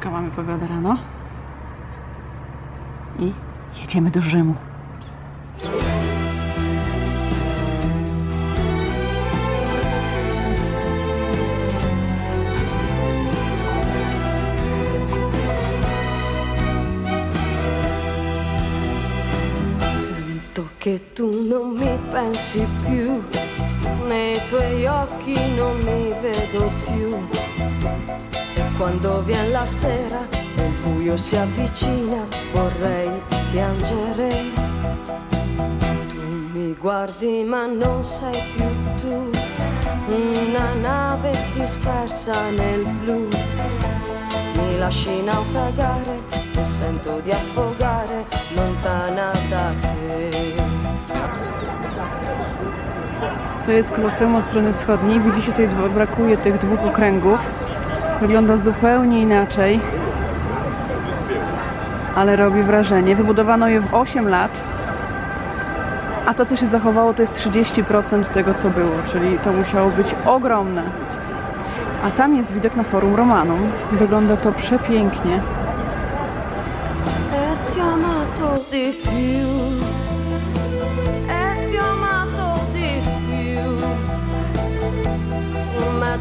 Taka mamy pogoda rano. I jedziemy do Rzymu. Che tu non mi pensi più, nei tuoi occhi non mi vedo più. Quando viene la sera e il buio si avvicina, vorrei piangere. Tu mi guardi ma non sei più tu, una nave dispersa nel blu. Mi lasci naufragare e sento di affogare lontana da te. To jest Koloseum od strony wschodniej. Widzicie, tutaj brakuje tych dwóch okręgów. Wygląda zupełnie inaczej, ale robi wrażenie. Wybudowano je w 8 lat, a to, co się zachowało, to jest 30% tego, co było, czyli to musiało być ogromne. A tam jest widok na Forum Romanum. Wygląda to przepięknie. E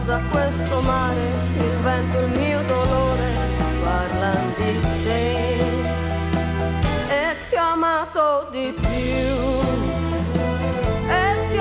In mezzo a questo mare, il vento il mio dolore parlano di te. E ti ho amato di più, e ti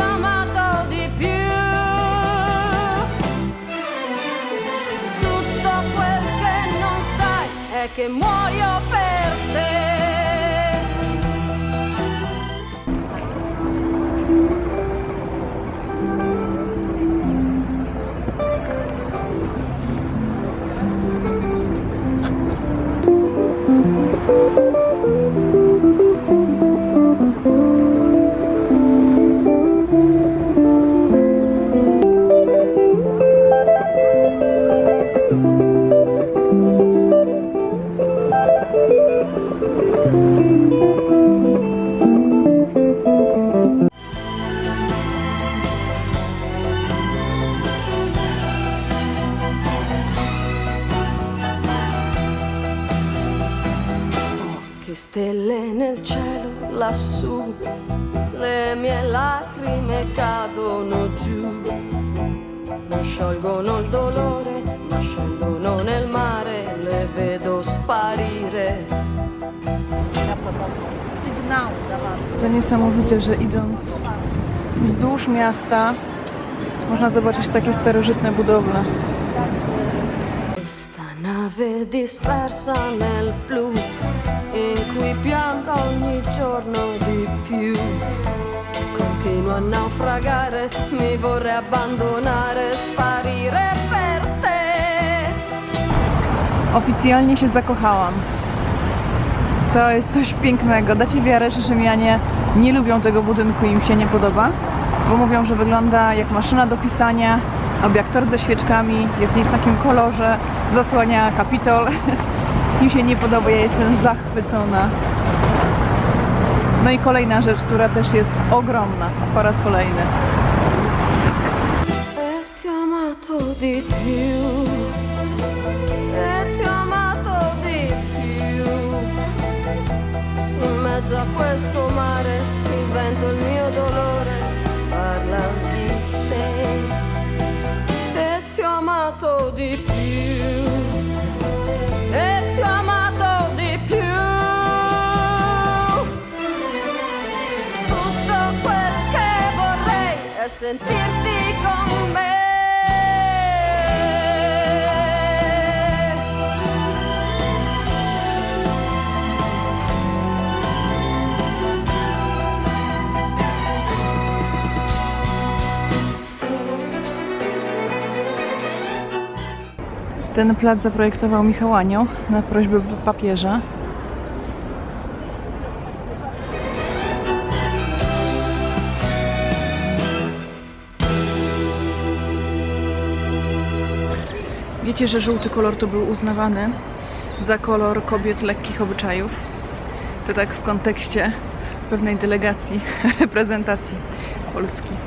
lassù, le mie lacrime cadono giù. Non sciolgono il dolore, ma scendono nel mare, le vedo sparire. To niesamowite, że idąc wzdłuż miasta można zobaczyć takie starożytne budowle. Nave dispersa nel blu, in cui piango ogni giorno di più. Continuo a naufragare, mi vorrei abbandonare, sparire per te. Oficjalnie się zakochałam. To jest coś pięknego. Dacie wiarę, że Rzymianie nie lubią tego budynku im się nie podoba, bo mówią, że wygląda jak maszyna do pisania, albo jak tort ze świeczkami, jest nie w takim kolorze, zasłania kapitol. Im się nie podoba, ja jestem zachwycona. No i kolejna rzecz, która też jest ogromna po raz kolejny. Mezzo a questo mare, il vento e il mio dolore sentirti con. Ten plac zaprojektował Michał Anioł na prośbę papieża. Wiecie, że żółty kolor to był uznawany za kolor kobiet lekkich obyczajów? To tak w kontekście pewnej delegacji, reprezentacji Polski.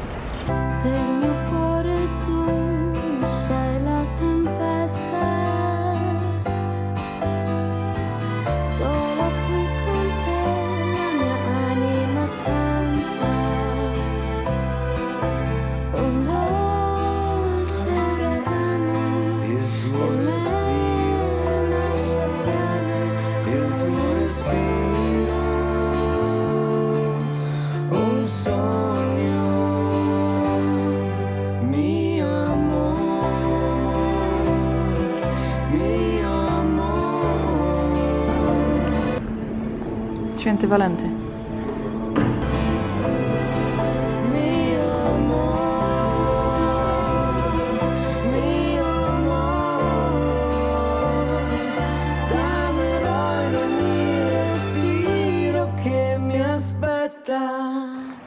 Aspetta.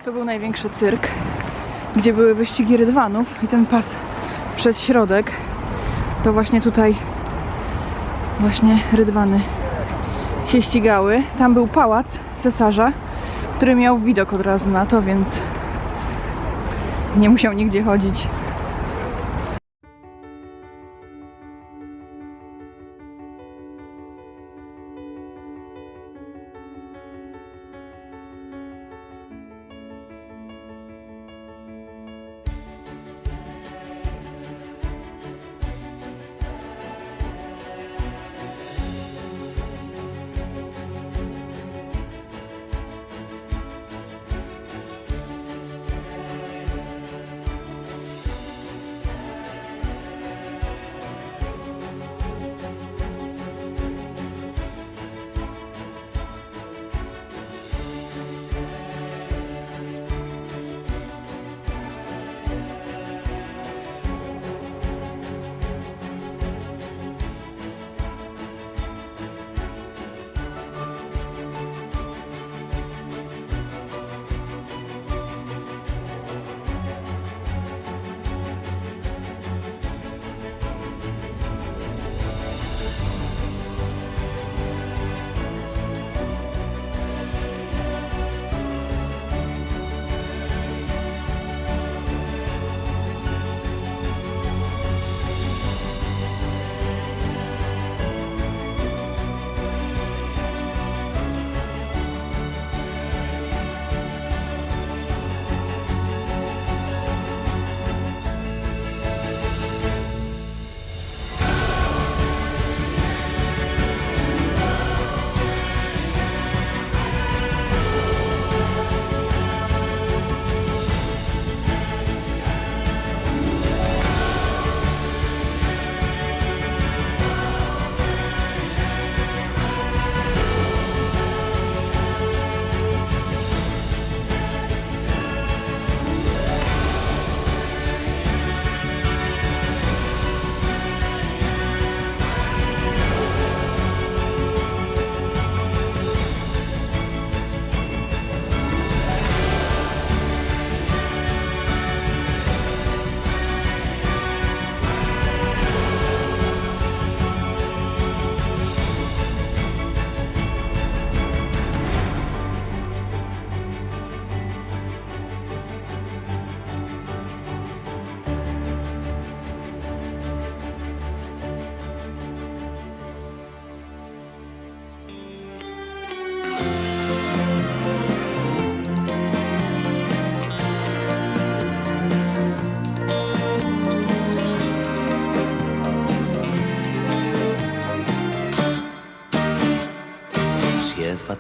To był największy cyrk, gdzie były wyścigi rydwanów i ten pas przez środek to właśnie tutaj właśnie rydwany się ścigały. Tam był pałac cesarza, który miał widok od razu na to, więc nie musiał nigdzie chodzić.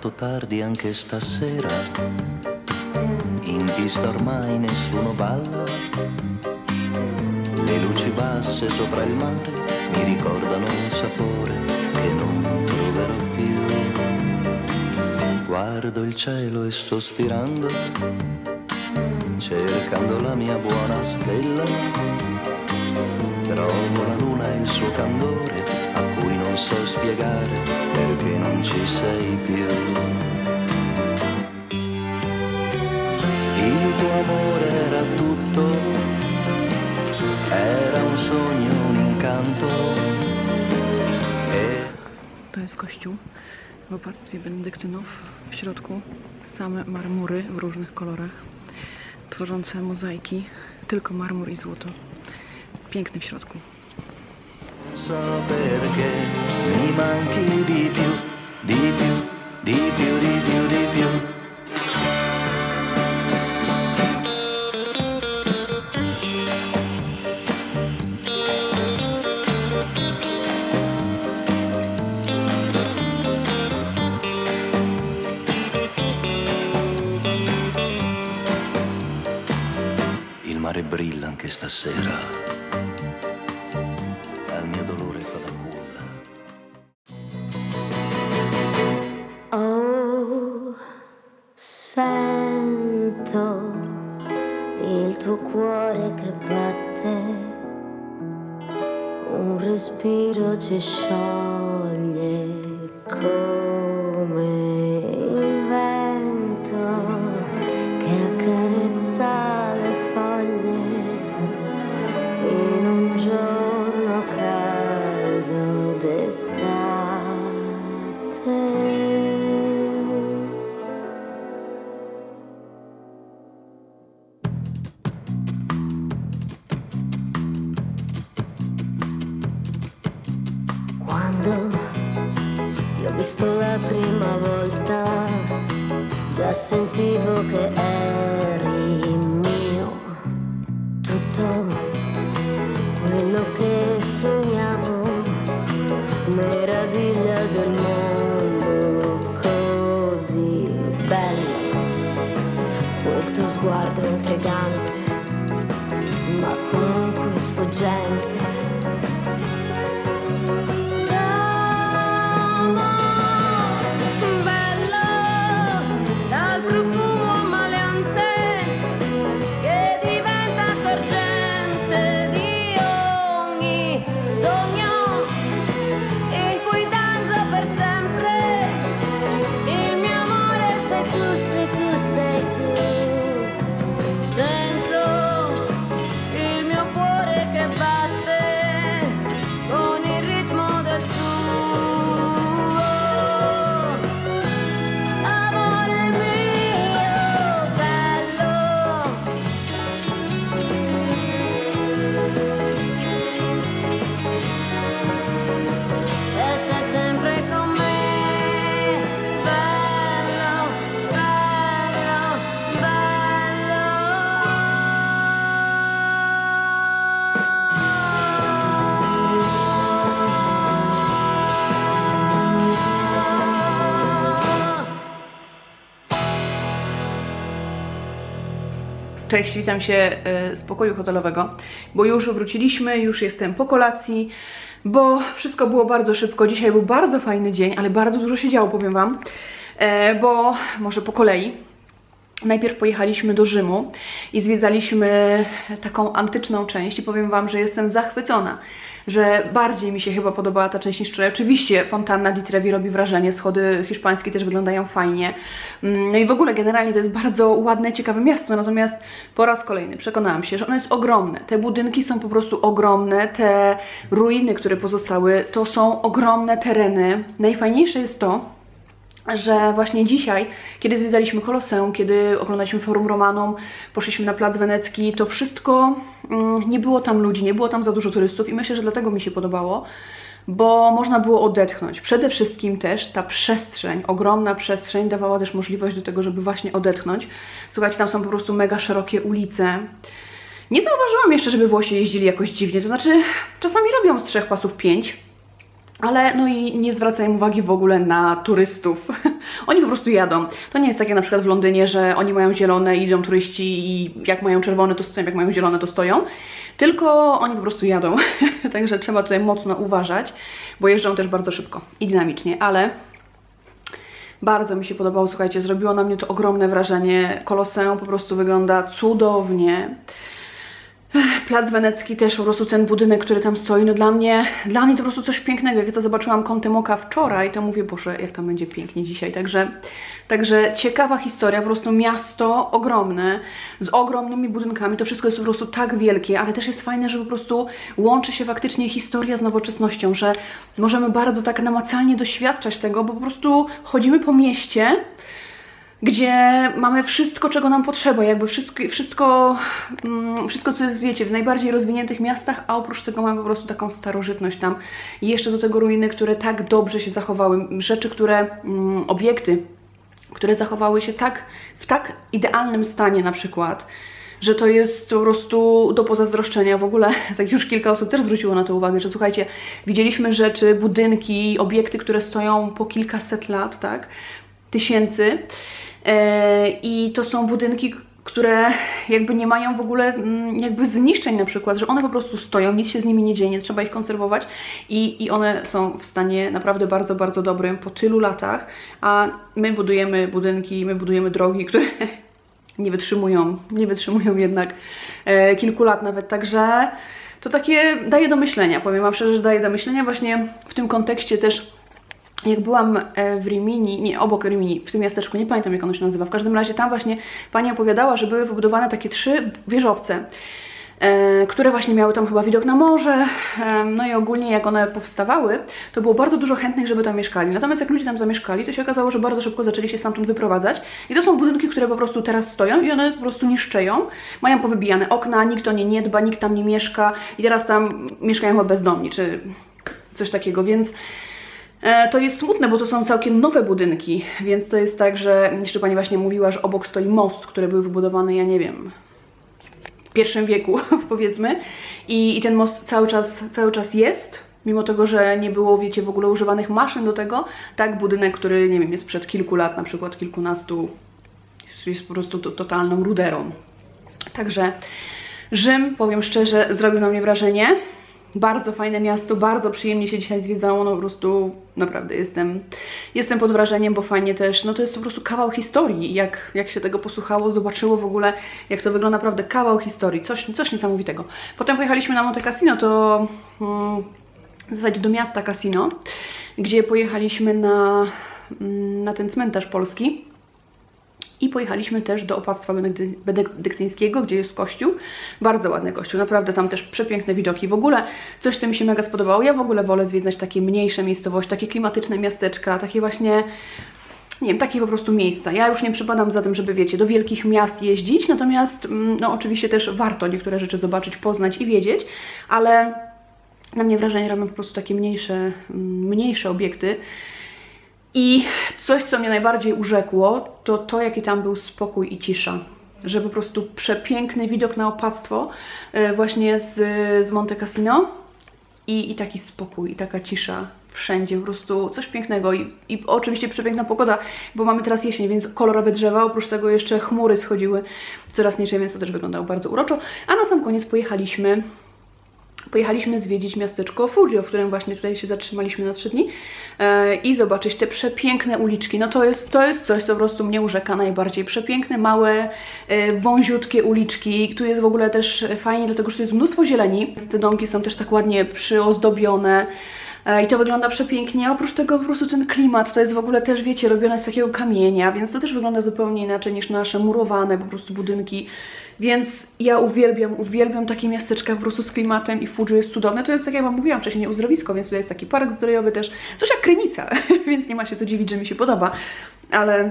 Fatto tardi anche stasera, in pista ormai nessuno balla, le luci basse sopra il mare mi ricordano un sapore che non troverò più. Guardo il cielo e sospirando, cercando la mia buona stella, trovo la luna e il suo candore non so spiegare perché non ci sei più. Il tuo amore era tutto, era un sogno, un incanto. E To jest kościół w opactwie benedyktynów. W środku same marmury w różnych kolorach, tworzące mozaiki, tylko marmur i złoto. Piękny w środku. Non so perché mi manchi di più, di più, di più, di più, di più. Il mare brilla anche stasera. Respiro ci visto la prima volta, già sentivo che eri mio. Tutto quello che sognavo, meraviglia del mondo, così bello. Quel tuo sguardo intrigante, ma comunque sfuggente. Wonderful. Cześć, witam się e, z pokoju hotelowego, bo już wróciliśmy, już jestem po kolacji, bo wszystko było bardzo szybko. Dzisiaj był bardzo fajny dzień, ale bardzo dużo się działo, powiem Wam, e, bo może po kolei. Najpierw pojechaliśmy do Rzymu i zwiedzaliśmy taką antyczną część i powiem Wam, że jestem zachwycona, że bardziej mi się chyba podobała ta część niż wczoraj. Oczywiście fontanna di Trevi robi wrażenie, schody hiszpańskie też wyglądają fajnie. Mm, No i w ogóle generalnie to jest bardzo ładne, ciekawe miasto, natomiast po raz kolejny przekonałam się, że ono jest ogromne. Te budynki są po prostu ogromne, te ruiny, które pozostały, to są ogromne tereny. Najfajniejsze jest to, że właśnie dzisiaj, kiedy zwiedzaliśmy Koloseum, kiedy oglądaliśmy Forum Romanum, poszliśmy na Plac Wenecki, to wszystko, mm, nie było tam ludzi, nie było tam za dużo turystów i myślę, że dlatego mi się podobało, bo można było odetchnąć. Przede wszystkim też ta przestrzeń, ogromna przestrzeń dawała też możliwość do tego, żeby właśnie odetchnąć. Słuchajcie, tam są po prostu mega szerokie ulice. Nie zauważyłam jeszcze, żeby Włosi jeździli jakoś dziwnie, to znaczy czasami robią z trzech pasów pięć, ale no i nie zwracają uwagi w ogóle na turystów. oni po prostu jadą. To nie jest tak jak na przykład w Londynie, że oni mają zielone i idą turyści i jak mają czerwone to stoją, jak mają zielone to stoją. Tylko oni po prostu jadą. Także trzeba tutaj mocno uważać, bo jeżdżą też bardzo szybko i dynamicznie, ale bardzo mi się podobało, słuchajcie, zrobiło na mnie to ogromne wrażenie. Koloseum po prostu wygląda cudownie. Plac Wenecki też, po prostu ten budynek, który tam stoi, no dla mnie, dla mnie to po prostu coś pięknego. Jak ja to zobaczyłam kątem oka wczoraj, to mówię, Boże, jak tam będzie pięknie dzisiaj. Także, także ciekawa historia, po prostu miasto ogromne, z ogromnymi budynkami, to wszystko jest po prostu tak wielkie, ale też jest fajne, że po prostu łączy się faktycznie historia z nowoczesnością, że możemy bardzo tak namacalnie doświadczać tego, bo po prostu chodzimy po mieście, gdzie mamy wszystko, czego nam potrzeba, jakby wszystko, wszystko, mm, wszystko, co jest, wiecie, w najbardziej rozwiniętych miastach, a oprócz tego mamy po prostu taką starożytność tam. I jeszcze do tego ruiny, które tak dobrze się zachowały, rzeczy, które, mm, obiekty, które zachowały się tak, w tak idealnym stanie na przykład, że to jest po prostu do pozazdroszczenia. W ogóle tak już kilka osób też zwróciło na to uwagę, że słuchajcie, widzieliśmy rzeczy, budynki, obiekty, które stoją po kilkaset lat, tak, tysięcy i to są budynki, które jakby nie mają w ogóle mm, jakby zniszczeń na przykład, że one po prostu stoją, nic się z nimi nie dzieje, nie trzeba ich konserwować i, i one są w stanie naprawdę bardzo, bardzo dobrym po tylu latach, a my budujemy budynki, my budujemy drogi, które nie wytrzymują, nie wytrzymują jednak e, kilku lat nawet, także to takie daje do myślenia, powiem Wam szczerze, że daje do myślenia właśnie w tym kontekście też jak byłam e, w Rimini, nie, obok Rimini, w tym miasteczku, nie pamiętam jak ono się nazywa, w każdym razie tam właśnie pani opowiadała, że były wybudowane takie trzy wieżowce, e, które właśnie miały tam chyba widok na morze, e, no i ogólnie jak one powstawały, to było bardzo dużo chętnych, żeby tam mieszkali. Natomiast jak ludzie tam zamieszkali, to się okazało, że bardzo szybko zaczęli się stamtąd wyprowadzać. I to są budynki, które po prostu teraz stoją i one po prostu niszczeją, mają powybijane okna, nikt o nie nie dba, nikt tam nie mieszka. I teraz tam mieszkają chyba bezdomni, czy coś takiego, więc To jest smutne, bo to są całkiem nowe budynki, więc to jest tak, że jeszcze Pani właśnie mówiła, że obok stoi most, który był wybudowany, ja nie wiem, w pierwszym wieku, powiedzmy, I, i ten most cały czas, cały czas jest, mimo tego, że nie było, wiecie, w ogóle używanych maszyn do tego, tak budynek, który, nie wiem, jest sprzed kilku lat, na przykład kilkunastu, jest, po prostu to, totalną ruderą. Także Rzym, powiem szczerze, zrobił na mnie wrażenie. Bardzo fajne miasto, bardzo przyjemnie się dzisiaj zwiedzało, no po prostu naprawdę jestem, jestem pod wrażeniem, bo fajnie też, no to jest po prostu kawał historii, jak, jak się tego posłuchało, zobaczyło w ogóle, jak to wygląda naprawdę kawał historii, coś, coś niesamowitego. Potem pojechaliśmy na Monte Cassino, to mm, w zasadzie do miasta Cassino, gdzie pojechaliśmy na, mm, na ten cmentarz polski, i pojechaliśmy też do opactwa benedy- benedyktyńskiego, gdzie jest kościół. Bardzo ładny kościół, naprawdę tam też przepiękne widoki. W ogóle coś, co mi się mega spodobało. Ja w ogóle wolę zwiedzać takie mniejsze miejscowości, takie klimatyczne miasteczka, takie właśnie, nie wiem, takie po prostu miejsca. Ja już nie przypadam za tym, żeby wiecie, do wielkich miast jeździć, natomiast mm, no oczywiście też warto niektóre rzeczy zobaczyć, poznać i wiedzieć, ale na mnie wrażenie robią po prostu takie mniejsze, mm, mniejsze obiekty. I coś, co mnie najbardziej urzekło, to to, jaki tam był spokój i cisza. Że po prostu przepiękny widok na opactwo e, właśnie z, z Monte Cassino i, i taki spokój, i taka cisza wszędzie, po prostu coś pięknego i, i oczywiście przepiękna pogoda, bo mamy teraz jesień, więc kolorowe drzewa, oprócz tego jeszcze chmury schodziły coraz niżej, więc to też wyglądało bardzo uroczo. A na sam koniec pojechaliśmy pojechaliśmy zwiedzić miasteczko Fuji, w którym właśnie tutaj się zatrzymaliśmy na trzy dni e, i zobaczyć te przepiękne uliczki. No to jest, to jest coś, co po prostu mnie urzeka najbardziej. Przepiękne, małe, e, wąziutkie uliczki. Tu jest w ogóle też fajnie, dlatego że tu jest mnóstwo zieleni. Te domki są też tak ładnie przyozdobione. E, I to wygląda przepięknie, oprócz tego po prostu ten klimat to jest w ogóle też, wiecie, robione z takiego kamienia, więc to też wygląda zupełnie inaczej niż nasze murowane po prostu budynki. Więc ja uwielbiam, uwielbiam takie miasteczka po prostu z klimatem i Fuji jest cudowne. To jest tak jak Wam mówiłam wcześniej, uzdrowisko, więc tutaj jest taki park zdrojowy też, coś jak Krynica, więc nie ma się co dziwić, że mi się podoba, ale...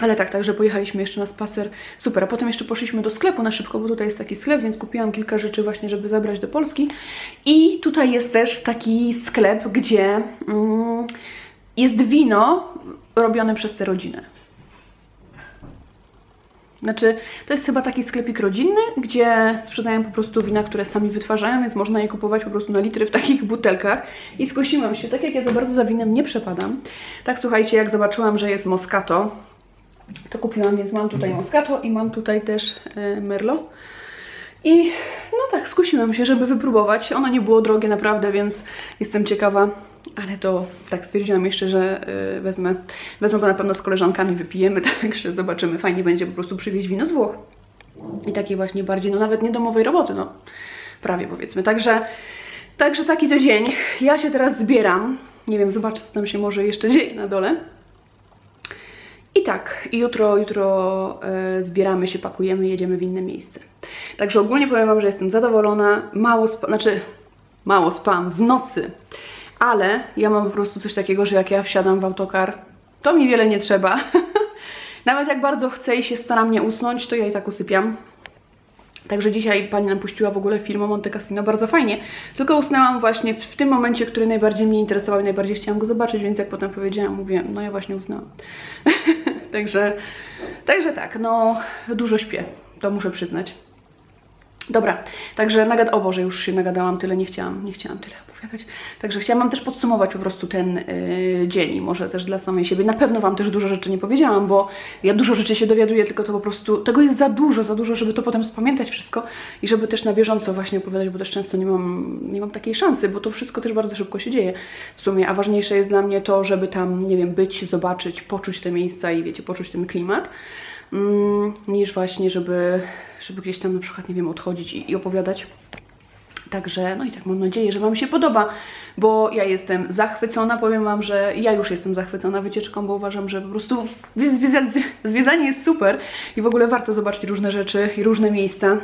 Ale tak, także pojechaliśmy jeszcze na spacer. Super, a potem jeszcze poszliśmy do sklepu na szybko, bo tutaj jest taki sklep, więc kupiłam kilka rzeczy właśnie, żeby zabrać do Polski. I tutaj jest też taki sklep, gdzie mm, jest wino robione przez tę rodzinę. Znaczy, to jest chyba taki sklepik rodzinny, gdzie sprzedają po prostu wina, które sami wytwarzają, więc można je kupować po prostu na litry w takich butelkach. I skusiłam się, tak jak ja za bardzo za winem nie przepadam, tak słuchajcie, jak zobaczyłam, że jest Moscato, to kupiłam, więc mam tutaj Moscato i mam tutaj też e, Merlot. I no tak, skusiłam się, żeby wypróbować. Ono nie było drogie naprawdę, więc jestem ciekawa. Ale to tak stwierdziłam jeszcze, że y, wezmę, wezmę go na pewno z koleżankami, wypijemy, także zobaczymy. Fajnie będzie po prostu przywieźć wino z Włoch. I takiej właśnie bardziej, no nawet nie domowej roboty, no prawie powiedzmy. Także, także taki to dzień. Ja się teraz zbieram. Nie wiem, zobaczę, co tam się może jeszcze dzieje na dole. I tak, jutro, jutro e, zbieramy się, pakujemy, jedziemy w inne miejsce. Także ogólnie powiem Wam, że jestem zadowolona. Mało spa, znaczy mało spałam w nocy, ale ja mam po prostu coś takiego, że jak ja wsiadam w autokar, to mi wiele nie trzeba. Nawet jak bardzo chcę i się staram nie usnąć, to ja i tak usypiam. Także dzisiaj pani nam puściła w ogóle film o Monte Cassino, bardzo fajnie. Tylko usnęłam właśnie w, w tym momencie, który najbardziej mnie interesował i najbardziej chciałam go zobaczyć, więc jak potem powiedziałam, mówię, no ja właśnie usnęłam. także, także tak, no dużo śpię, to muszę przyznać. Dobra, także nagad... O Boże, już się nagadałam, tyle nie chciałam, nie chciałam tyle opowiadać. Także chciałam też podsumować po prostu ten yy, dzień i może też dla samej siebie. Na pewno Wam też dużo rzeczy nie powiedziałam, bo ja dużo rzeczy się dowiaduję, tylko to po prostu, tego jest za dużo, za dużo, żeby to potem spamiętać wszystko i żeby też na bieżąco właśnie opowiadać, bo też często nie mam, nie mam takiej szansy, bo to wszystko też bardzo szybko się dzieje w sumie, a ważniejsze jest dla mnie to, żeby tam, nie wiem, być, zobaczyć, poczuć te miejsca i wiecie, poczuć ten klimat mm, niż właśnie, żeby, żeby gdzieś tam na przykład, nie wiem, odchodzić i, i opowiadać. Także, no i tak mam nadzieję, że Wam się podoba, bo ja jestem zachwycona. Powiem Wam, że ja już jestem zachwycona wycieczką, bo uważam, że po prostu zwiedzanie jest super i w ogóle warto zobaczyć różne rzeczy i różne miejsca.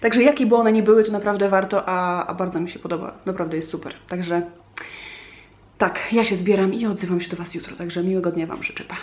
Także jakie by one nie były, to naprawdę warto, a, a bardzo mi się podoba. Naprawdę jest super. Także tak, ja się zbieram i odzywam się do Was jutro. Także miłego dnia Wam życzę. Pa.